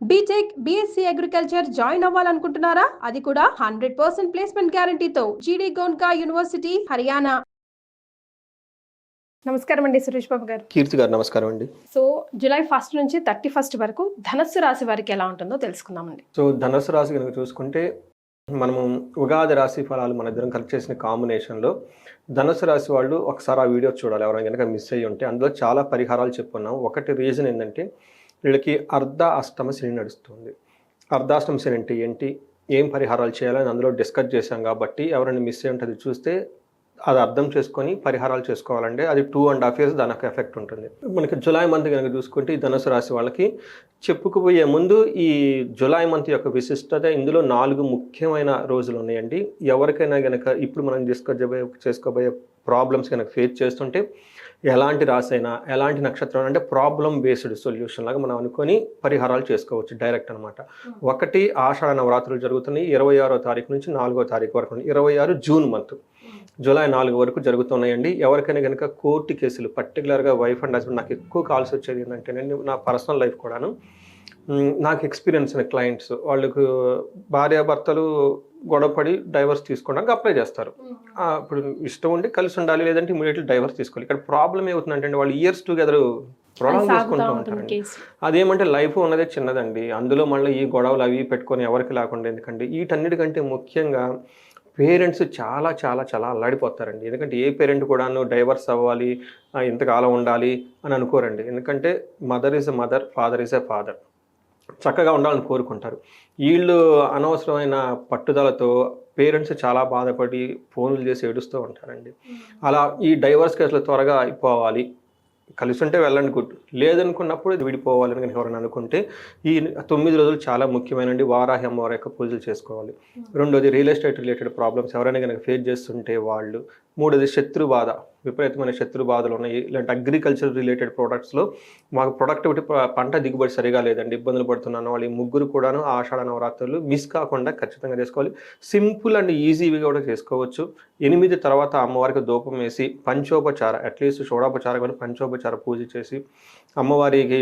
B Tech B Sc agriculture join అవ్వాలనుకుంటున్నారా? అది కూడా hundred percent placement గ్యారంటీతో జీడీ గోన్కా యూనివర్సిటీ హర్యానా నమస్కారం అండి సురేష్ బాబు గారు. కీర్తి గారు నమస్కారం అండి. సో జూలై ఫస్ట్ నుంచి థర్టీ ఫస్ట్ వరకు ధనస్సు రాశి వారికి ఎలా ఉంటుందో తెలుసుకుందామండి. సో ధనుసు రాశి కనుక చూసుకుంటే మనము ఉగాది రాశి ఫలాలు మన ఇద్దరం కలిసి చేసిన కాంబినేషన్లో ధనుసు రాశి వాళ్ళు ఒకసారి ఆ వీడియో చూడాలి. ఎవరైనా కనుక మిస్ అయ్యి ఉంటే అందులో చాలా పరిహారాలు చెప్పుకున్నాం ఒకటి రీజన్ ఏంటంటే వీళ్ళకి అర్ధ అష్టమ శని నడుస్తుంది. అర్ధాష్టమ శని అంటే ఏంటి? ఏం పరిహారాలు చేయాలని అందులో డిస్కస్ చేశాం కాబట్టి ఎవరైనా మిస్ అయ్యి ఉంటుంది చూస్తే అది అర్థం చేసుకొని పరిహారాలు చేసుకోవాలంటే అది టూ అండ్ హాఫ్ ఇయర్స్ దానికి ఎఫెక్ట్ ఉంటుంది. మనకి జులై మంత్ కనుక చూసుకుంటే ఈ ధనుసు రాశి వాళ్ళకి చెప్పుకుపోయే ముందు ఈ జులై మంత్ యొక్క విశిష్టత ఇందులో నాలుగు ముఖ్యమైన రోజులు ఉన్నాయండి. ఎవరికైనా కనుక ఇప్పుడు మనం డిస్కస్ చేసుకోబోయే ప్రాబ్లమ్స్ కనుక ఫేస్ చేస్తుంటే ఎలాంటి అయినా ఎలాంటి నక్షత్రం అంటే ప్రాబ్లం బేస్డ్ సొల్యూషన్ లాగా మనం అనుకొని పరిహారాలు చేసుకోవచ్చు డైరెక్ట్ అనమాట ఒకటి ఆషాఢ నవరాత్రులు జరుగుతున్నాయి. ఇరవై ఆరో తారీఖు నుంచి నాలుగో తారీఖు వరకు ఇరవై ఆరు జూన్ మంత్. జూలై నాలుగు వరకు జరుగుతున్నాయండి. ఎవరికైనా కనుక కోర్టు కేసులు పర్టికులర్గా వైఫ్ అండ్ హస్బెండ్ నాకు ఎక్కువ కాల్స్ వచ్చేది ఏంటంటే నా పర్సనల్ లైఫ్ కూడాను. నాకు ఎక్స్పీరియన్స్ అయిన క్లయింట్స్ వాళ్ళకు భార్యాభర్తలు గొడవపడి డైవర్స్ తీసుకోవడానికి అప్లై చేస్తారు. ఇప్పుడు ఇష్టం ఉండి కలిసి ఉండాలి లేదంటే ఇమీడియట్లీ డైవర్స్ తీసుకోవాలి. ఇక్కడ ప్రాబ్లం ఏమవుతుందంటే వాళ్ళు ఇయర్స్ టుగెదర్ ప్రొలాంగ్ సాగుతూ చేసుకుంటూ ఉంటారండి. అదేమంటే లైఫ్ ఉన్నదే చిన్నదండి. అందులో మళ్ళీ ఈ గొడవలు అవి పెట్టుకొని ఎవరికి లేకుండా ఎందుకంటే వీటన్నిటికంటే ముఖ్యంగా పేరెంట్స్ చాలా చాలా చాలా అల్లాడిపోతారండి. ఎందుకంటే ఏ పేరెంట్ కూడాను డైవర్స్ అవ్వాలి ఇంతకాలం ఉండాలి అని అనుకోరండి. ఎందుకంటే mother is a mother father is a father చక్కగా ఉండాలని కోరుకుంటారు. వీళ్ళు అనవసరమైన పట్టుదలతో పేరెంట్స్ చాలా బాధపడి ఫోన్లు చేసి ఏడుస్తూ ఉంటారండి. అలా ఈ డైవర్స్ కేసులు త్వరగా అయిపోవాలి. కలిసి ఉంటే వెళ్ళండి గుడ్. లేదనుకున్నప్పుడు ఇది విడిపోవాలని కనుక ఎవరైనా అనుకుంటే ఈ తొమ్మిది రోజులు చాలా ముఖ్యమైనది వారాహి అమ్మవారి యొక్క పూజలు చేసుకోవాలి. రెండోది రియల్ ఎస్టేట్ రిలేటెడ్ ప్రాబ్లమ్స్ ఎవరైనా కనుక ఫేస్ చేస్తుంటే వాళ్ళు మూడోది శత్రు బాధ విపరీతమైన శత్రు బాధలు ఉన్నాయి ఇలాంటి అగ్రికల్చర్ రిలేటెడ్ ప్రోడక్ట్స్లో మాకు ప్రొడక్టివిటీ పంట దిగుబడి సరిగా లేదండి. ఇబ్బందులు పడుతున్నాను. వాళ్ళు ఈ ముగ్గురు కూడాను ఆషాఢ నవరాత్రులు మిస్ కాకుండా ఖచ్చితంగా చేసుకోవాలి. సింపుల్ అండ్ ఈజీవి కూడా చేసుకోవచ్చు. ఎనిమిది తర్వాత అమ్మవారికి ధూపం వేసి పంచోపచార అట్లీస్ట్ షోడోపచారం కానీ పంచోపచార పూజ చేసి అమ్మవారికి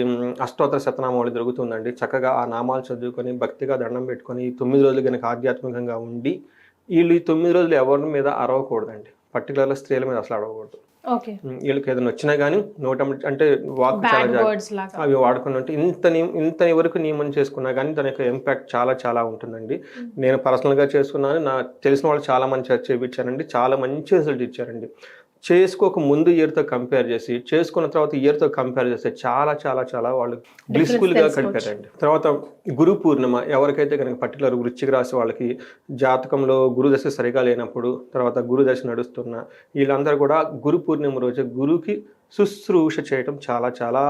అష్టోత్తర శతనామావళి దొరుకుతుందండి. చక్కగా ఆ నామాలు చదువుకొని భక్తిగా దండం పెట్టుకొని తొమ్మిది రోజులు కనుక ఆధ్యాత్మికంగా ఉండి వీళ్ళు ఈ తొమ్మిది రోజులు ఎవరి మీద అరవకూడదండి. పర్టికులర్గా స్త్రీల మీద అసలు అడగకూడదు వీళ్ళకి ఏదైనా వచ్చినా కానీ నోట అంటే వాక్ చాలా అవి వాడుకుని ఉంటే ఇంత ఇంత వరకు నియమం చేసుకున్నా కానీ దాని యొక్క ఇంపాక్ట్ చాలా చాలా ఉంటుందండి. నేను పర్సనల్గా చేసుకున్నాను. నా తెలిసిన వాళ్ళు చాలా మంది చర్చ చేయించారండి చాలా మంచి రిజల్ట్ ఇచ్చారండి. చేసుకోక ముందు ఇయర్తో కంపేర్ చేసి చేసుకున్న తర్వాత ఇయర్తో కంపేర్ చేస్తే చాలా చాలా చాలా వాళ్ళు బ్లిస్ఫుల్గా. గడిపారండి తర్వాత గురు పూర్ణిమ ఎవరికైతే కనుక పర్టికులర్ వృశ్చిక రాశి వాళ్ళకి జాతకంలో గురుదశ సరిగా లేనప్పుడు తర్వాత గురుదశ నడుస్తున్న వీళ్ళందరూ కూడా గురు పూర్ణిమ రోజు గురుకి శుశ్రూష చేయటం చాలా చాలా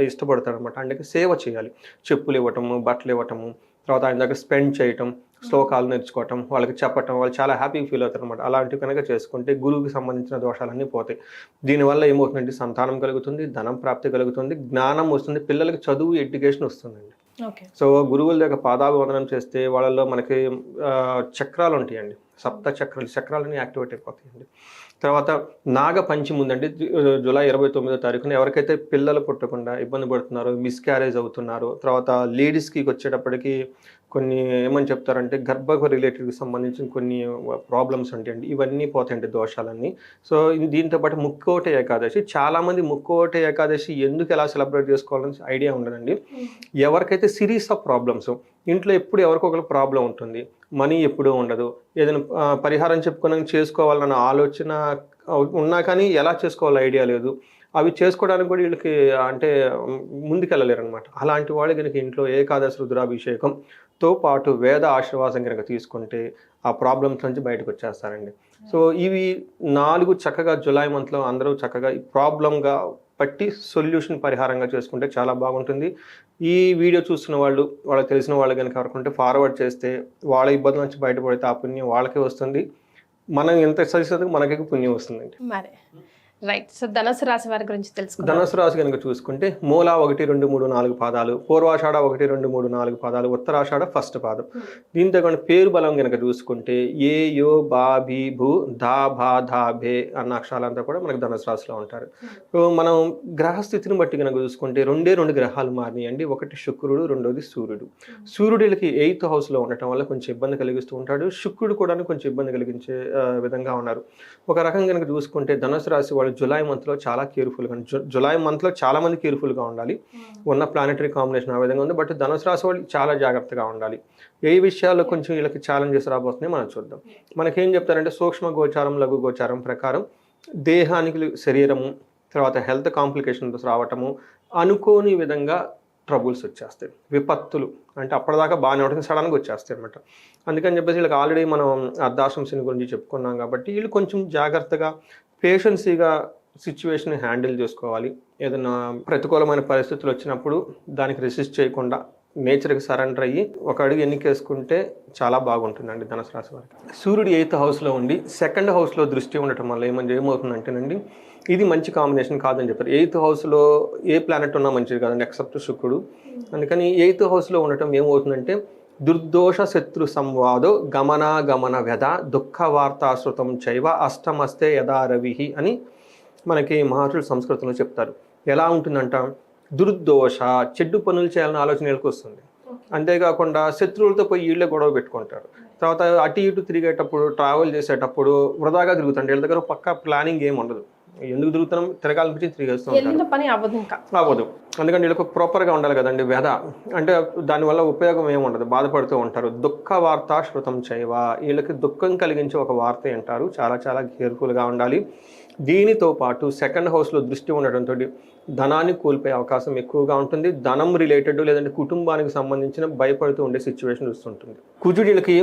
ఇష్టపడతారు అనమాట అంటే సేవ చేయాలి. చెప్పులు ఇవ్వటము బట్టలు ఇవ్వటము తర్వాత ఆయన దగ్గర స్పెండ్ చేయటం శ్లోకాలు నేర్చుకోవటం వాళ్ళకి చెప్పటం వాళ్ళు చాలా హ్యాపీగా ఫీల్ అవుతారు అనమాట అలాంటివి కనుక చేసుకుంటే గురువుకి సంబంధించిన దోషాలన్నీ పోతాయి. దీనివల్ల ఏమవుతుందంటే సంతానం కలుగుతుంది ధనం ప్రాప్తి కలుగుతుంది జ్ఞానం వస్తుంది పిల్లలకి చదువు ఎడ్యుకేషన్ వస్తుందండి. సో గురువుల దగ్గర పాదాభివందనం చేస్తే వాళ్ళల్లో మనకి చక్రాలు ఉంటాయండి. సప్త చక్రాలు చక్రాలన్నీ యాక్టివేట్ అయిపోతాయండి. తర్వాత నాగ పంచమి ఉందండి. జూలై ఇరవై తొమ్మిదో తారీఖున ఎవరికైతే పిల్లలు పుట్టకుండా ఇబ్బంది పడుతున్నారో మిస్క్యారేజ్ అవుతున్నారో తర్వాత లేడీస్కి వచ్చేటప్పటికి కొన్ని ఏమని చెప్తారంటే గర్భకు రిలేటెడ్కి సంబంధించిన కొన్ని ప్రాబ్లమ్స్ ఉంటాయండి. ఇవన్నీ పోతాయండి దోషాలన్నీ. సో దీంతో పాటు ముక్కోటి ఏకాదశి. చాలామంది ముక్కోటి ఏకాదశి ఎందుకు ఎలా సెలబ్రేట్ చేసుకోవాలని ఐడియా ఉండదండి. ఎవరికైతే సిరీస్ ఆఫ్ ప్రాబ్లమ్స్ ఇంట్లో ఎప్పుడు ఎవరికొకరు ప్రాబ్లం ఉంటుంది. మనీ ఎప్పుడూ ఉండదు. ఏదైనా పరిహారం చెప్పుకొని చేసుకోవాలన్న ఆలోచన ఉన్నా కానీ ఎలా చేసుకోవాలో ఐడియా లేదు. అవి చేసుకోవడానికి కూడా వీళ్ళకి అంటే ముందుకెళ్ళలేరు అనమాట అలాంటి వాళ్ళు కనుక ఇంట్లో ఏకాదశి రుద్రాభిషేకంతో పాటు వేద ఆశీర్వాదం కనుక తీసుకుంటే ఆ ప్రాబ్లమ్స్ నుంచి బయటకు వచ్చేస్తారండి. సో ఇవి నాలుగు చక్కగా జులై మంత్లో అందరూ చక్కగా ఈ ప్రాబ్లంగా పట్టి సొల్యూషన్ పరిహారంగా చేసుకుంటే చాలా బాగుంటుంది. ఈ వీడియో చూస్తున్న వాళ్ళు వాళ్ళకి తెలిసిన వాళ్ళు కనుక ఎవరుకుంటే ఫార్వర్డ్ చేస్తే వాళ్ళ ఇబ్బంది నుంచి బయటపడితే ఆ పుణ్యం వాళ్ళకే వస్తుంది. మనం ఎంత ఎక్సర్సైజ్ మనకి పుణ్యం వస్తుందండి. మరి. రైట్ సో ధనుసు రాశి వారి గురించి ధనుసు రాశి కనుక చూసుకుంటే మూల ఒకటి రెండు మూడు నాలుగు పాదాలు పూర్వాషాఢ ఒకటి రెండు మూడు నాలుగు పాదాలు ఉత్తరాషాఢ ఫస్ట్ పాదం. దీంతో కూడా పేరు బలం కనుక చూసుకుంటే ఏ యో బా బి భూ ధా భా ధా భే అన్న అక్షరాలంతా కూడా మనకు ధనుసు రాశిలో ఉంటారు. సో మనం గ్రహస్థితిని బట్టి కనుక చూసుకుంటే రెండే రెండు గ్రహాలు మారినాయండి. ఒకటి శుక్రుడు రెండోది సూర్యుడు. సూర్యుడికి ఎయిత్ హౌస్లో ఉండటం వల్ల కొంచెం ఇబ్బంది కలిగిస్తూ ఉంటాడు. శుక్రుడు కూడా కొంచెం ఇబ్బంది కలిగించే విధంగా ఉన్నారు. ఒక రకం కనుక చూసుకుంటే ధనుసు రాశి వాళ్ళు జులై మంత్లో చాలా కేర్ఫుల్గా జు జులై మంత్లో చాలా మంది కేర్ఫుల్గా ఉండాలి. ఉన్న ప్లానెటరీ కాంబినేషన్ ఆ విధంగా ఉంది. బట్ ధనుసు రాశి వాళ్ళు చాలా జాగ్రత్తగా ఉండాలి. ఏ విషయాల్లో కొంచెం వీళ్ళకి ఛాలెంజెస్ రాబోతున్నాయి మనం చూద్దాం. మనకేం చెప్తారంటే సూక్ష్మ గోచారం లఘు గోచారం ప్రకారం దేహానికి శరీరము తర్వాత హెల్త్ కాంప్లికేషన్స్ రావటము అనుకోని విధంగా ట్రబుల్స్ వచ్చేస్తాయి. విపత్తులు అంటే అప్పటిదాకా బాగానే ఉంటుంది సడన్గా వచ్చేస్తాయి అనమాట అందుకని చెప్పేసి వీళ్ళకి ఆల్రెడీ మనం అర్ధాశంసిని గురించి చెప్పుకున్నాం కాబట్టి వీళ్ళు కొంచెం జాగ్రత్తగా పేషెన్సీగా సిచ్యువేషన్ హ్యాండిల్ చేసుకోవాలి. ఏదైనా ప్రతికూలమైన పరిస్థితులు వచ్చినప్పుడు దానికి రెసిస్ట్ చేయకుండా నేచర్కి సరెండర్ అయ్యి ఒక అడుగు ఎన్నికేసుకుంటే చాలా బాగుంటుందండి ధనుసు రాశి వారికి. సూర్యుడు ఎయిత్ హౌస్లో ఉండి సెకండ్ హౌస్లో దృష్టి ఉండటం వల్ల ఏమని ఏమవుతుందంటేనండి ఇది మంచి కాంబినేషన్ కాదని చెప్పారు. ఎయిత్ హౌస్లో ఏ ప్లానెట్ ఉన్నా మంచిది కాదండి ఎక్సెప్ట్ శుక్రుడు. అందుకని ఎయిత్ హౌస్లో ఉండటం ఏమవుతుందంటే దుర్దోష శత్రు సంవాదో గమనాగమన వ్యధ దుఃఖ వార్తాశ్రుతం చైవ అష్టమస్తే యథా రవిహి అని మనకి మహర్షులు సంస్కృతంలో చెప్తారు. ఎలా ఉంటుందంట దుర్దోష చెడ్డు పనులు చేయాలని ఆలోచన వస్తుంది. అంతేకాకుండా శత్రువులతో పోయి వీళ్ళే గొడవ పెట్టుకుంటారు. తర్వాత అటు ఇటు తిరిగేటప్పుడు ట్రావెల్ చేసేటప్పుడు వృధాగా తిరుగుతారు వీళ్ళ దగ్గర పక్క ప్లానింగ్ ఏం ఉండదు. ఎందుకు తిరుగుతున్నాం? తిరగాలనిపించి తిరిగేస్తూ పని అవ్వదు ఇంకా? అవ్వదు. అందుకని వీళ్ళకు ప్రాపర్గా ఉండాలి కదండి వ్యధ. అంటే దానివల్ల ఉపయోగం ఏమి ఉండదు. బాధపడుతూ ఉంటారు. దుఃఖ వార్త శృతం చేయవ వీళ్ళకి దుఃఖం కలిగించే ఒక వార్త అంటారు చాలా చాలా కేర్ఫుల్గా ఉండాలి. దీనితో పాటు సెకండ్ హౌస్లో దృష్టి ఉండటంతో ధనాన్ని కోల్పోయే అవకాశం ఎక్కువగా ఉంటుంది. ధనం రిలేటెడ్ లేదంటే కుటుంబానికి సంబంధించిన భయపడుతూ ఉండే సిచ్యువేషన్ వస్తుంటుంది. కుజుడికి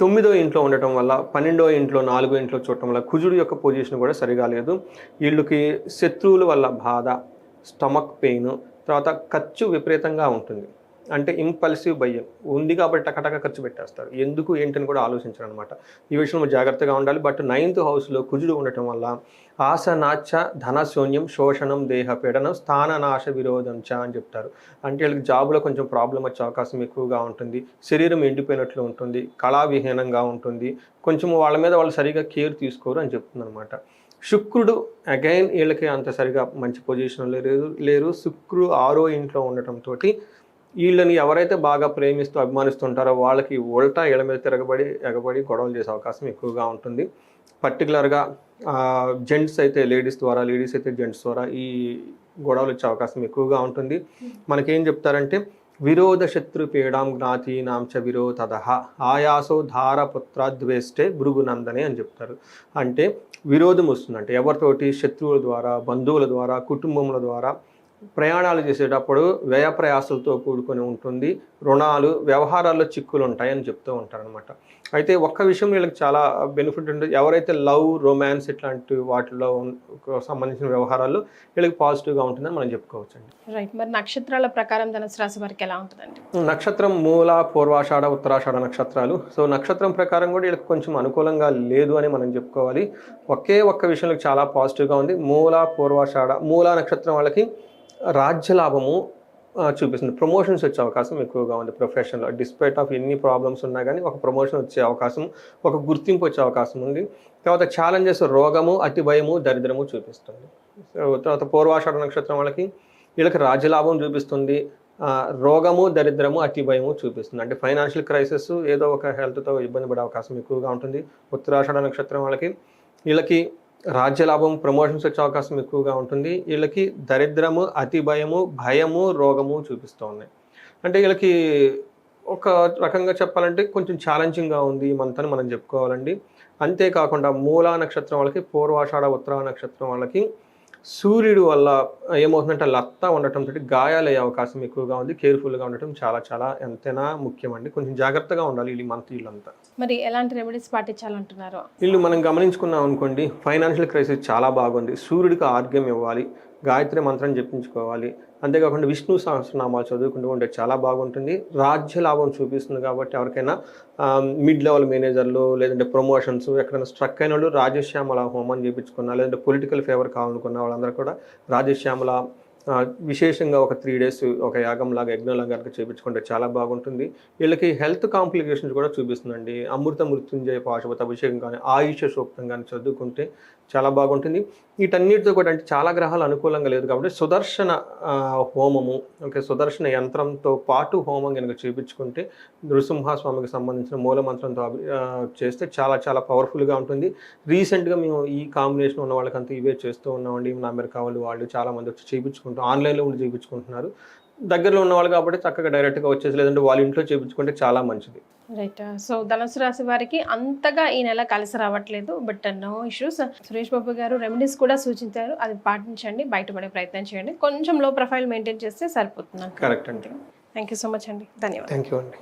తొమ్మిదో ఇంట్లో ఉండటం వల్ల పన్నెండో ఇంట్లో నాలుగో ఇంట్లో చూడటం వల్ల కుజుడు యొక్క పొజిషన్ కూడా సరిగా లేదు. వీళ్ళకి శత్రువుల వల్ల బాధ స్టమక్ పెయిన్ తర్వాత ఖర్చు విపరీతంగా ఉంటుంది. అంటే ఇంపల్సివ్ భయం. ఉంది కాబట్టి టకటక ఖర్చు పెట్టేస్తారు. ఎందుకు ఏంటని కూడా ఆలోచించరు అనమాట ఈ విషయంలో జాగ్రత్తగా ఉండాలి. బట్ నైన్త్ హౌస్లో కుజుడు ఉండటం వల్ల ఆశ నాచ ధనశూన్యం శోషణం దేహ పీడనం స్థాననాశ విరోధం చ అని చెప్తారు. అంటే వీళ్ళకి జాబ్లో కొంచెం ప్రాబ్లం వచ్చే అవకాశం ఎక్కువగా ఉంటుంది. శరీరం ఎండిపోయినట్లు ఉంటుంది. కళావిహీనంగా ఉంటుంది. కొంచెం వాళ్ళ మీద వాళ్ళు సరిగా కేర్ తీసుకోరు అని చెప్తుంది అనమాట శుక్రుడు అగైన్ వీళ్ళకి అంత సరిగా మంచి పొజిషన్ లేరు లేరు. శుక్రుడు ఆరో ఇంట్లో ఉండటంతో వీళ్ళని ఎవరైతే బాగా ప్రేమిస్తూ అభిమానిస్తుంటారో వాళ్ళకి ఉల్టా ఇళ్ళ మీద తిరగబడి ఎగబడి గొడవలు చేసే అవకాశం ఎక్కువగా ఉంటుంది. పర్టికులర్గా జెంట్స్ అయితే లేడీస్ ద్వారా లేడీస్ అయితే జెంట్స్ ద్వారా ఈ గొడవలు వచ్చే అవకాశం ఎక్కువగా ఉంటుంది. మనకేం చెప్తారంటే విరోధ శత్రు పీడాం జ్ఞాతీనాం చ విరోధద ఆయాసో ధారపుత్ర ద్వేష్టే భృగునందనే అని చెప్తారు. అంటే విరోధం వస్తుందంటే. ఎవరితోటి? శత్రువుల ద్వారా బంధువుల ద్వారా కుటుంబముల ద్వారా ప్రయాణాలు చేసేటప్పుడు వ్యయ ప్రయాసాలతో కూడుకొని ఉంటుంది. రుణాలు వ్యవహారాల్లో చిక్కులు ఉంటాయని చెప్తూ ఉంటారనమాట అయితే ఒక్క విషయం వీళ్ళకి చాలా బెనిఫిట్ ఉంటుంది. ఎవరైతే లవ్ రొమాన్స్ ఇట్లాంటి వాటిలో సంబంధించిన వ్యవహారాల్లో వీళ్ళకి పాజిటివ్గా ఉంటుందని మనం చెప్పుకోవచ్చండి. రైట్. మరి నక్షత్రాల ప్రకారం ధనుసు రాశి వారికి ఎలా ఉంటుందండి? నక్షత్రం మూల పూర్వాషాఢ ఉత్తరాషాఢ నక్షత్రాలు. సో నక్షత్రం ప్రకారం కూడా వీళ్ళకి కొంచెం అనుకూలంగా లేదు అని మనం చెప్పుకోవాలి. ఒకే ఒక్క విషయంలో చాలా పాజిటివ్గా ఉంది. మూల పూర్వాషాఢ మూల నక్షత్రం వాళ్ళకి రాజ్య లాభము చూపిస్తుంది. ప్రమోషన్స్ వచ్చే అవకాశం ఎక్కువగా ఉంది ప్రొఫెషన్లో డిస్పైట్ ఆఫ్ ఎన్ని ప్రాబ్లమ్స్ ఉన్నా కానీ ఒక ప్రమోషన్ వచ్చే అవకాశం ఒక గుర్తింపు వచ్చే అవకాశం ఉంది. తర్వాత ఛాలెంజెస్ రోగము అతి భయము దరిద్రము చూపిస్తుంది. తర్వాత పూర్వాషాఢ నక్షత్రం వాళ్ళకి వీళ్ళకి రాజ్యలాభం చూపిస్తుంది. రోగము దరిద్రము అతి భయము చూపిస్తుంది. అంటే ఫైనాన్షియల్ క్రైసిస్ ఏదో ఒక హెల్త్తో ఇబ్బంది పడే అవకాశం ఎక్కువగా ఉంటుంది. ఉత్తరాషాఢ నక్షత్రం వాళ్ళకి వీళ్ళకి రాజ్యలాభం ప్రమోషన్స్ వచ్చే అవకాశం ఎక్కువగా ఉంటుంది. వీళ్ళకి దరిద్రము అతి భయము భయము రోగము చూపిస్తూ ఉన్నాయి. అంటే వీళ్ళకి ఒక రకంగా చెప్పాలంటే కొంచెం ఛాలెంజింగ్గా ఉంది ఈ మంత్ అని మనం చెప్పుకోవాలండి. అంతేకాకుండా మూలా నక్షత్రం వాళ్ళకి పూర్వాషాఢ ఉత్తరా నక్షత్రం వాళ్ళకి సూర్యుడు వల్ల ఏమవుతుందంటే లత్త ఉండటంతో గాయాలయ్యే అవకాశం ఎక్కువగా ఉంది. కేర్ఫుల్గా ఉండటం చాలా చాలా ఎంతైనా ముఖ్యమండి. కొంచెం జాగ్రత్తగా ఉండాలి ఈ మంత్ వీళ్ళంతా మరి ఎలాంటి రెమెడీస్ పాటించాలంటున్నారు? వీళ్ళు మనం గమనించుకున్నాం అనుకోండి ఫైనాన్షియల్ క్రైసిస్ చాలా బాగుంది. సూర్యుడికి ఆర్గ్యం ఇవ్వాలి. గాయత్రి మంత్రం జపించుకోవాలి. అంతేకాకుండా విష్ణు సహస్రనామాలు చదువుకుంటూ ఉంటే చాలా బాగుంటుంది. రాజ్య లాభం చూపిస్తుంది కాబట్టి ఎవరికైనా మిడ్ లెవెల్ మేనేజర్లు లేదంటే ప్రమోషన్స్ ఎక్కడైనా స్ట్రక్ అయిన వాళ్ళు రాజశ్యామల హోమం చేయించుకున్నా లేదంటే పొలిటికల్ ఫేవర్ కావాలనుకున్న వాళ్ళందరూ కూడా రాజశ్యామల విశేషంగా ఒక త్రీ డేస్ ఒక యాగంలాగా యజ్ఞంలాగా కనుక చేయించుకుంటే చాలా బాగుంటుంది. వీళ్ళకి హెల్త్ కాంప్లికేషన్స్ కూడా చూపిస్తుందండి. అమృత మృత్యుంజయ పాశుపత అభిషేకం కానీ ఆయుష సూక్తం కానీ చదువుకుంటే చాలా బాగుంటుంది. వీటన్నిటితో కూడా అంటే చాలా గ్రహాలు అనుకూలంగా లేదు కాబట్టి సుదర్శన హోమము ఓకే సుదర్శన యంత్రంతో పాటు హోమం కనుక చేయించుకుంటే నృసింహస్వామికి సంబంధించిన మూలమంత్రంతో చేస్తే చాలా చాలా పవర్ఫుల్గా ఉంటుంది. రీసెంట్గా మేము ఈ కాంబినేషన్ ఉన్న వాళ్ళకంతా ఇవే చేస్తూ ఉన్నామండి. నా అమెరికా వాళ్ళు వాళ్ళు చాలా మంది వచ్చి చేయించుకుంటాం ఆన్లైన్లో ఉండి చేయించుకుంటున్నారు దగ్గరలో ఉన్న వాళ్ళు కాబట్టి చక్కగా డైరెక్ట్గా వచ్చేసి లేదంటే వాళ్ళ ఇంట్లో చేయించుకుంటే చాలా మంచిది. రైట్ సో ధనుసు రాశి వారికి అంతగా ఈ నెల కలిసి రావట్లేదు. But no issues Suresh Babu గారు రెమెడీస్ కూడా సూచించారు. అది పాటించండి. బయటపడే ప్రయత్నం చేయండి. కొంచెం లో ప్రొఫైల్ మెయింటైన్ చేస్తే సరిపోతుంది కరెక్ట్ అండి. థ్యాంక్ యూ సో మచ్ అండి. ధన్యవాదాలు. థ్యాంక్ యూ అండి.